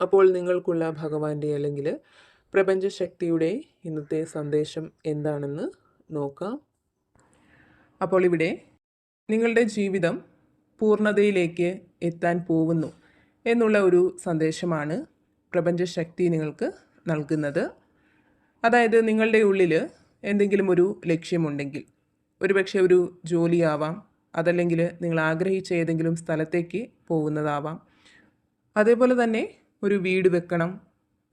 അപ്പോൾ നിങ്ങൾക്കുള്ള ഭഗവാന്റെ അല്ലെങ്കിൽ പ്രപഞ്ചശക്തിയുടെ ഇന്നത്തെ സന്ദേശം എന്താണെന്ന് നോക്കാം. അപ്പോൾ ഇവിടെ നിങ്ങളുടെ ജീവിതം പൂർണതയിലേക്ക് എത്താൻ പോകുന്നു എന്നുള്ള ഒരു സന്ദേശമാണ് പ്രപഞ്ചശക്തി നിങ്ങൾക്ക് നൽകുന്നത്. അതായത് നിങ്ങളുടെ ഉള്ളിൽ എന്തെങ്കിലും ഒരു ലക്ഷ്യമുണ്ടെങ്കിൽ ഒരുപക്ഷെ ഒരു ജോലിയാവാം അതല്ലെങ്കിൽ നിങ്ങൾ ആഗ്രഹിച്ച ഏതെങ്കിലും സ്ഥലത്തേക്ക് പോകുന്നതാവാം. അതേപോലെ തന്നെ ഒരു വീട് വെക്കണം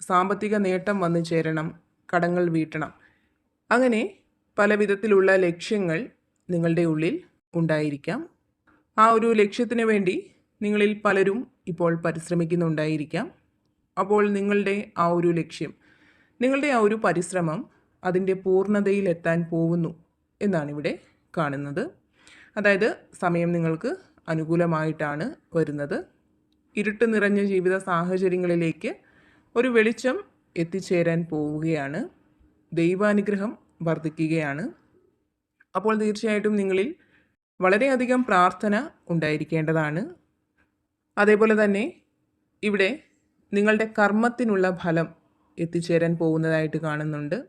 സാമ്പത്തിക നേട്ടം വന്നു ചേരണം കടങ്ങൾ വീട്ടണം. അങ്ങനെ പല വിധത്തിലുള്ള ലക്ഷ്യങ്ങൾ നിങ്ങളുടെ ഉള്ളിൽ ഉണ്ടായിരിക്കാം. ആ ഒരു ലക്ഷ്യത്തിന് വേണ്ടി നിങ്ങളിൽ പലരും ഇപ്പോൾ പരിശ്രമിക്കുന്നുണ്ടായിരിക്കാം. അപ്പോൾ നിങ്ങളുടെ ആ ഒരു ലക്ഷ്യം നിങ്ങളുടെ ആ ഒരു പരിശ്രമം അതിന്റെ പൂർണതയിലെത്താൻ പോകുന്നു എന്നാണ് ഇവിടെ കാണുന്നത്. അതായത് സമയം നിങ്ങൾക്ക് അനുകൂലമായിട്ടാണ് വരുന്നത്. ഇരുട്ട് നിറഞ്ഞ ജീവിത സാഹചര്യങ്ങളിലേക്ക് ഒരു വെളിച്ചം എത്തിച്ചേരാൻ പോവുകയാണ്. ദൈവാനുഗ്രഹം വർദ്ധിക്കുകയാണ്. അപ്പോൾ തീർച്ചയായിട്ടും നിങ്ങളിൽ വളരെയധികം പ്രാർത്ഥന ഉണ്ടായിരിക്കേണ്ടതാണ്. അതേപോലെ തന്നെ ഇവിടെ നിങ്ങളുടെ കർമ്മത്തിനുള്ള ഫലം എത്തിച്ചേരാൻ പോകുന്നതായിട്ട് കാണുന്നുണ്ട്.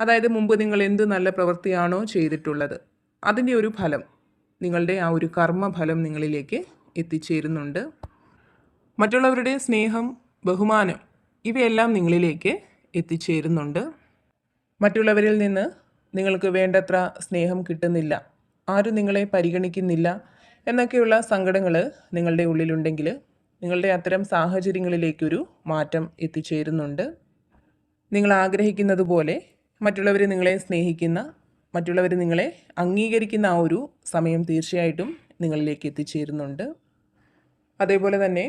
അതായത് മുമ്പ് നിങ്ങൾ എന്ത് നല്ല പ്രവൃത്തിയാണോ ചെയ്തിട്ടുള്ളത് അതിന്റെ ഒരു ഫലം നിങ്ങളുടെ ആ ഒരു കർമ്മഫലം നിങ്ങളിലേക്ക് എത്തിച്ചേരുന്നുണ്ട്. മറ്റുള്ളവരുടെ സ്നേഹം ബഹുമാനം ഇവയെല്ലാം നിങ്ങളിലേക്ക് എത്തിച്ചേരുന്നുണ്ട്. മറ്റുള്ളവരിൽ നിന്ന് നിങ്ങൾക്ക് വേണ്ടത്ര സ്നേഹം കിട്ടുന്നില്ല. ആരും നിങ്ങളെ പരിഗണിക്കുന്നില്ല എന്നൊക്കെയുള്ള സങ്കടങ്ങൾ നിങ്ങളുടെ ഉള്ളിലുണ്ടെങ്കിൽ നിങ്ങളുടെ അത്തരം സാഹചര്യങ്ങളിലേക്കൊരു മാറ്റം എത്തിച്ചേരുന്നുണ്ട്. നിങ്ങൾ ആഗ്രഹിക്കുന്നത് പോലെ മറ്റുള്ളവർ നിങ്ങളെ സ്നേഹിക്കുന്ന മറ്റുള്ളവർ നിങ്ങളെ അംഗീകരിക്കുന്ന ആ ഒരു സമയം തീർച്ചയായിട്ടും നിങ്ങളിലേക്ക് എത്തിച്ചേരുന്നുണ്ട്. അതേപോലെ തന്നെ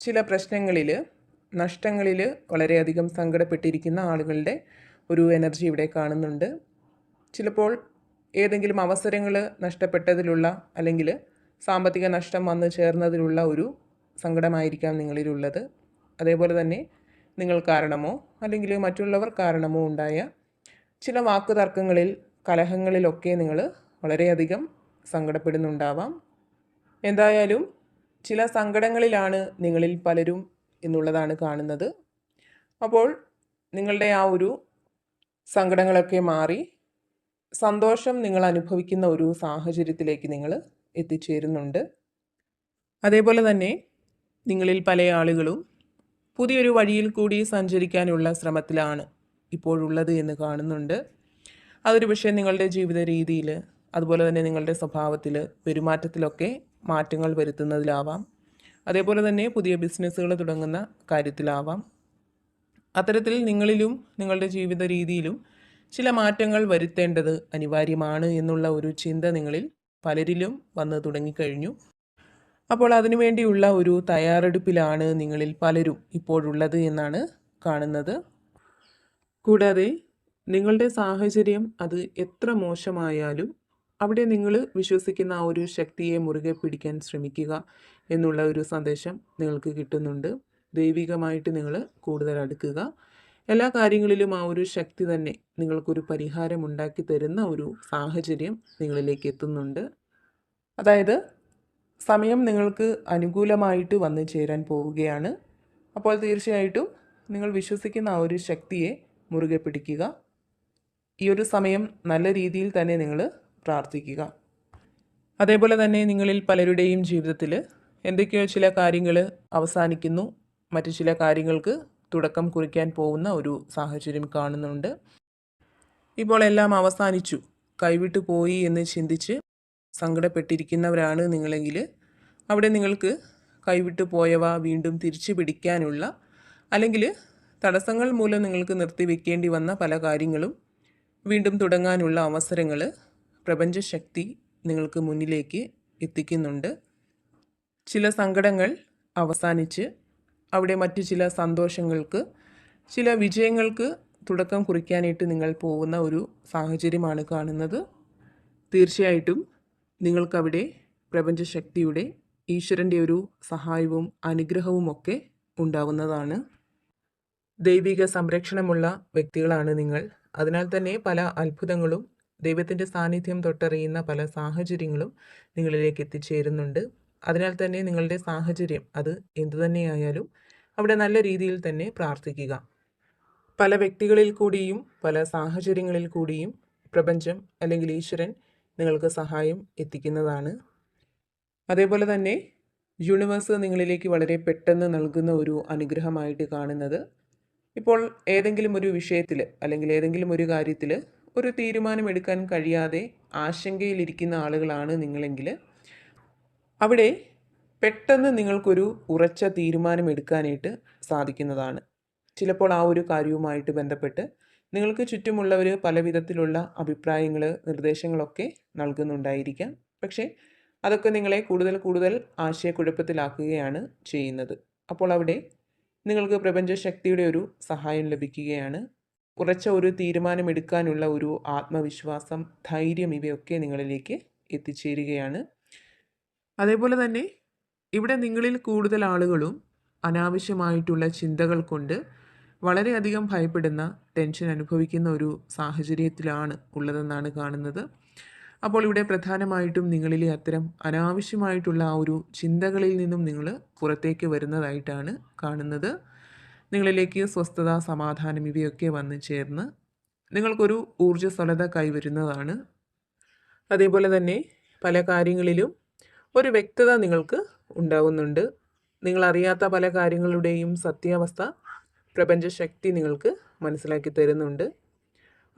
ചില പ്രശ്നങ്ങളിൽ നഷ്ടങ്ങളിൽ വളരെയധികം സങ്കടപ്പെട്ടിരിക്കുന്ന ആളുകളുടെ ഒരു എനർജി ഇവിടെ കാണുന്നുണ്ട്. ചിലപ്പോൾ ഏതെങ്കിലും അവസരങ്ങൾ നഷ്ടപ്പെട്ടതിലുള്ള അല്ലെങ്കിൽ സാമ്പത്തിക നഷ്ടം വന്നു ചേർന്നതിലുള്ള ഒരു സങ്കടമായിരിക്കാം നിങ്ങളിലുള്ളത്. അതേപോലെ തന്നെ നിങ്ങൾ കാരണമോ അല്ലെങ്കിൽ മറ്റുള്ളവർ കാരണമോ ഉണ്ടായ ചില വാക്കുതർക്കങ്ങളിൽ കലഹങ്ങളിലൊക്കെ നിങ്ങൾ വളരെയധികം സങ്കടപ്പെടുന്നുണ്ടാവാം. എന്തായാലും ചില സങ്കടങ്ങളിലാണ് നിങ്ങളിൽ പലരും എന്നുള്ളതാണ് കാണുന്നത്. അപ്പോൾ നിങ്ങളുടെ ആ ഒരു സങ്കടങ്ങളൊക്കെ മാറി സന്തോഷം നിങ്ങൾ അനുഭവിക്കുന്ന ഒരു സാഹചര്യത്തിലേക്ക് നിങ്ങൾ എത്തിച്ചേരുന്നുണ്ട്. അതേപോലെ തന്നെ നിങ്ങളിൽ പല ആളുകളും പുതിയൊരു വഴിയിൽ കൂടി സഞ്ചരിക്കാനുള്ള ശ്രമത്തിലാണ് ഇപ്പോഴുള്ളത് എന്ന് കാണുന്നുണ്ട്. അതൊരു പക്ഷേ നിങ്ങളുടെ ജീവിത രീതിയിൽ അതുപോലെ തന്നെ നിങ്ങളുടെ സ്വഭാവത്തിൽ പെരുമാറ്റത്തിലൊക്കെ മാറ്റങ്ങൾ വരുത്തുന്നതിലാവാം. അതേപോലെ തന്നെ പുതിയ ബിസിനസ്സുകൾ തുടങ്ങുന്ന കാര്യത്തിലാവാം. അത്തരത്തിൽ നിങ്ങളിലും നിങ്ങളുടെ ജീവിത രീതിയിലും ചില മാറ്റങ്ങൾ വരുത്തേണ്ടത് അനിവാര്യമാണ് എന്നുള്ള ഒരു ചിന്ത നിങ്ങളിൽ പലരിലും വന്നു തുടങ്ങിക്കഴിഞ്ഞു. അപ്പോൾ അതിനുവേണ്ടിയുള്ള ഒരു തയ്യാറെടുപ്പിലാണ് നിങ്ങളിൽ പലരും ഇപ്പോഴുള്ളത് എന്നാണ് കാണുന്നത്. കൂടാതെ നിങ്ങളുടെ സാഹചര്യം അത് എത്ര മോശമായാലും അവിടെ നിങ്ങൾ വിശ്വസിക്കുന്ന ആ ഒരു ശക്തിയെ മുറുകെ പിടിക്കാൻ ശ്രമിക്കുക എന്നുള്ള ഒരു സന്ദേശം നിങ്ങൾക്ക് കിട്ടുന്നുണ്ട്. ദൈവികമായിട്ട് നിങ്ങൾ കൂടുതൽ അടുക്കുക. എല്ലാ കാര്യങ്ങളിലും ആ ഒരു ശക്തി തന്നെ നിങ്ങൾക്കൊരു പരിഹാരം ഉണ്ടാക്കി തരുന്ന ഒരു സാഹചര്യം നിങ്ങളിലേക്ക് എത്തുന്നുണ്ട്. അതായത് സമയം നിങ്ങൾക്ക് അനുകൂലമായിട്ട് വന്നു ചേരാൻ പോവുകയാണ്. അപ്പോൾ തീർച്ചയായിട്ടും നിങ്ങൾ വിശ്വസിക്കുന്ന ആ ഒരു ശക്തിയെ മുറുകെ പിടിക്കുക. ഈ ഒരു സമയം നല്ല രീതിയിൽ തന്നെ നിങ്ങൾ പ്രാർത്ഥിക്കുക. അതേപോലെ തന്നെ നിങ്ങളിൽ പലരുടെയും ജീവിതത്തിൽ എന്തൊക്കെയോ ചില കാര്യങ്ങൾ അവസാനിക്കുന്നു. മറ്റു ചില കാര്യങ്ങൾക്ക് തുടക്കം കുറിക്കാൻ പോകുന്ന ഒരു സാഹചര്യം കാണുന്നുണ്ട്. ഇപ്പോൾ എല്ലാം അവസാനിച്ചു. കൈവിട്ടു പോയി എന്ന് ചിന്തിച്ച് സങ്കടപ്പെട്ടിരിക്കുന്നവരാണ് നിങ്ങളെങ്കിൽ അവിടെ നിങ്ങൾക്ക് കൈവിട്ടു പോയവ വീണ്ടും തിരിച്ചു പിടിക്കാനുള്ള അല്ലെങ്കിൽ തടസ്സങ്ങൾ മൂലം നിങ്ങൾക്ക് നിർത്തിവെക്കേണ്ടി വന്ന പല കാര്യങ്ങളും വീണ്ടും തുടങ്ങാനുള്ള അവസരങ്ങൾ പ്രപഞ്ചശക്തി നിങ്ങൾക്ക് മുന്നിലേക്ക് എത്തിക്കുന്നുണ്ട്. ചില സങ്കടങ്ങൾ അവസാനിച്ച് അവിടെ മറ്റു ചില സന്തോഷങ്ങൾക്ക് ചില വിജയങ്ങൾക്ക് തുടക്കം കുറിക്കാനായിട്ട് നിങ്ങൾ പോകുന്ന ഒരു സാഹചര്യമാണ് കാണുന്നത്. തീർച്ചയായിട്ടും നിങ്ങൾക്കവിടെ പ്രപഞ്ചശക്തിയുടെ ഈശ്വരന്റെ ഒരു സഹായവും അനുഗ്രഹവും ഒക്കെ ഉണ്ടാവുന്നതാണ്. ദൈവിക സംരക്ഷണമുള്ള വ്യക്തികളാണ് നിങ്ങൾ. അതിനാൽ തന്നെ പല അത്ഭുതങ്ങളും ദൈവത്തിന്റെ സാന്നിധ്യം തൊട്ടറിയുന്ന പല സാഹചര്യങ്ങളും നിങ്ങളിലേക്ക് എത്തിച്ചേരുന്നുണ്ട്. അതിനാൽ തന്നെ നിങ്ങളുടെ സാഹചര്യം അത് എന്തുതന്നെയായാലും അവിടെ നല്ല രീതിയിൽ തന്നെ പ്രാർത്ഥിക്കുക. പല വ്യക്തികളിൽ കൂടിയും പല സാഹചര്യങ്ങളിൽ കൂടിയും പ്രപഞ്ചം അല്ലെങ്കിൽ ഈശ്വരൻ നിങ്ങൾക്ക് സഹായം എത്തിക്കുന്നതാണ്. അതേപോലെ തന്നെ യൂണിവേഴ്സ് നിങ്ങളിലേക്ക് വളരെ പെട്ടെന്ന് നൽകുന്ന ഒരു അനുഗ്രഹമായിട്ട് കാണുന്നത് ഇപ്പോൾ ഏതെങ്കിലും ഒരു വിഷയത്തിൽ അല്ലെങ്കിൽ ഏതെങ്കിലും ഒരു കാര്യത്തിൽ ഒരു തീരുമാനമെടുക്കാൻ കഴിയാതെ ആശങ്കയിലിരിക്കുന്ന ആളുകളാണ് നിങ്ങളെങ്കിൽ അവിടെ പെട്ടെന്ന് നിങ്ങൾക്കൊരു ഉറച്ച തീരുമാനമെടുക്കാനായിട്ട് സാധിക്കുന്നതാണ്. ചിലപ്പോൾ ആ ഒരു കാര്യവുമായിട്ട് ബന്ധപ്പെട്ട് നിങ്ങൾക്ക് ചുറ്റുമുള്ളവർ പല വിധത്തിലുള്ള അഭിപ്രായങ്ങൾ നിർദ്ദേശങ്ങളൊക്കെ നൽകുന്നുണ്ടായിരിക്കാം. പക്ഷേ അതൊക്കെ നിങ്ങളെ കൂടുതൽ കൂടുതൽ ആശയക്കുഴപ്പത്തിലാക്കുകയാണ് ചെയ്യുന്നത്. അപ്പോൾ അവിടെ നിങ്ങൾക്ക് പ്രപഞ്ചശക്തിയുടെ ഒരു സഹായം ലഭിക്കുകയാണ് ഉറച്ച ഒരു തീരുമാനമെടുക്കാനുള്ള ഒരു ആത്മവിശ്വാസം ധൈര്യം ഇവയൊക്കെ നിങ്ങളിലേക്ക് എത്തിച്ചേരുകയാണ്. അതേപോലെ തന്നെ ഇവിടെ നിങ്ങളിൽ കൂടുതൽ ആളുകളും അനാവശ്യമായിട്ടുള്ള ചിന്തകൾ കൊണ്ട് വളരെയധികം ഭയപ്പെടുന്ന ടെൻഷൻ അനുഭവിക്കുന്ന ഒരു സാഹചര്യത്തിലാണ് ഉള്ളതെന്നാണ് കാണുന്നത്. അപ്പോൾ ഇവിടെ പ്രധാനമായിട്ടും നിങ്ങളിലെ അത്തരം അനാവശ്യമായിട്ടുള്ള ആ ഒരു ചിന്തകളിൽ നിന്നും നിങ്ങൾ പുറത്തേക്ക് വരുന്നതായിട്ടാണ് കാണുന്നത്. നിങ്ങളിലേക്ക് സ്വസ്ഥത സമാധാനം ഇവയൊക്കെ വന്നു ചേർന്ന് നിങ്ങൾക്കൊരു ഊർജസ്വലത കൈവരുന്നതാണ്. അതേപോലെ തന്നെ പല കാര്യങ്ങളിലും ഒരു വ്യക്തത നിങ്ങൾക്ക് ഉണ്ടാവുന്നുണ്ട്. നിങ്ങളറിയാത്ത പല കാര്യങ്ങളുടെയും സത്യാവസ്ഥ പ്രപഞ്ചശക്തി നിങ്ങൾക്ക് മനസ്സിലാക്കി തരുന്നുണ്ട്.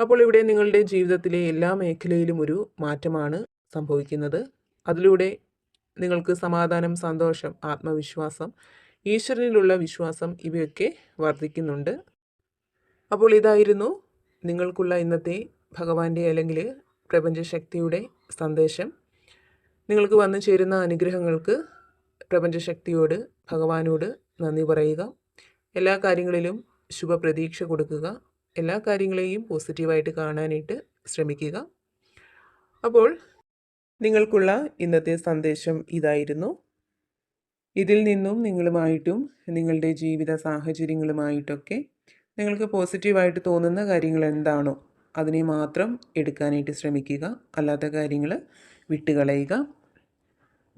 അപ്പോൾ ഇവിടെ നിങ്ങളുടെ ജീവിതത്തിലെ എല്ലാ മേഖലയിലും ഒരു മാറ്റമാണ് സംഭവിക്കുന്നത്. അതിലൂടെ നിങ്ങൾക്ക് സമാധാനം സന്തോഷം ആത്മവിശ്വാസം ഈശ്വരനിലുള്ള വിശ്വാസം ഇവയൊക്കെ വർദ്ധിക്കുന്നുണ്ട് അപ്പോൾ ഇതായിരുന്നു നിങ്ങൾക്കുള്ള ഇന്നത്തെ ഭഗവാന്റെ അല്ലെങ്കിൽ പ്രപഞ്ചശക്തിയുടെ സന്ദേശം. നിങ്ങൾക്ക് വന്നു ചേരുന്ന അനുഗ്രഹങ്ങൾക്ക് പ്രപഞ്ചശക്തിയോട് ഭഗവാനോട് നന്ദി പറയുക. എല്ലാ കാര്യങ്ങളിലും ശുഭപ്രതീക്ഷ കൊടുക്കുക. എല്ലാ കാര്യങ്ങളെയും പോസിറ്റീവായിട്ട് കാണാനായിട്ട് ശ്രമിക്കുക. അപ്പോൾ നിങ്ങൾക്കുള്ള ഇന്നത്തെ സന്ദേശം ഇതായിരുന്നു. ഇതിൽ നിന്നും നിങ്ങളുമായിട്ടും നിങ്ങളുടെ ജീവിത സാഹചര്യങ്ങളുമായിട്ടൊക്കെ നിങ്ങൾക്ക് പോസിറ്റീവായിട്ട് തോന്നുന്ന കാര്യങ്ങൾ എന്താണോ അതിനെ മാത്രം എടുക്കാനായിട്ട് ശ്രമിക്കുക. അല്ലാത്ത കാര്യങ്ങൾ വിട്ടുകളയുക.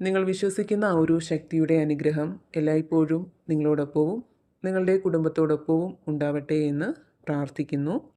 നിങ്ങൾ വിശ്വസിക്കുന്ന ആ ഒരു ശക്തിയുടെ അനുഗ്രഹം എല്ലായ്പ്പോഴും നിങ്ങളോടൊപ്പവും നിങ്ങളുടെ കുടുംബത്തോടൊപ്പവും ഉണ്ടാവട്ടെ എന്ന് പ്രാർത്ഥിക്കുന്നു.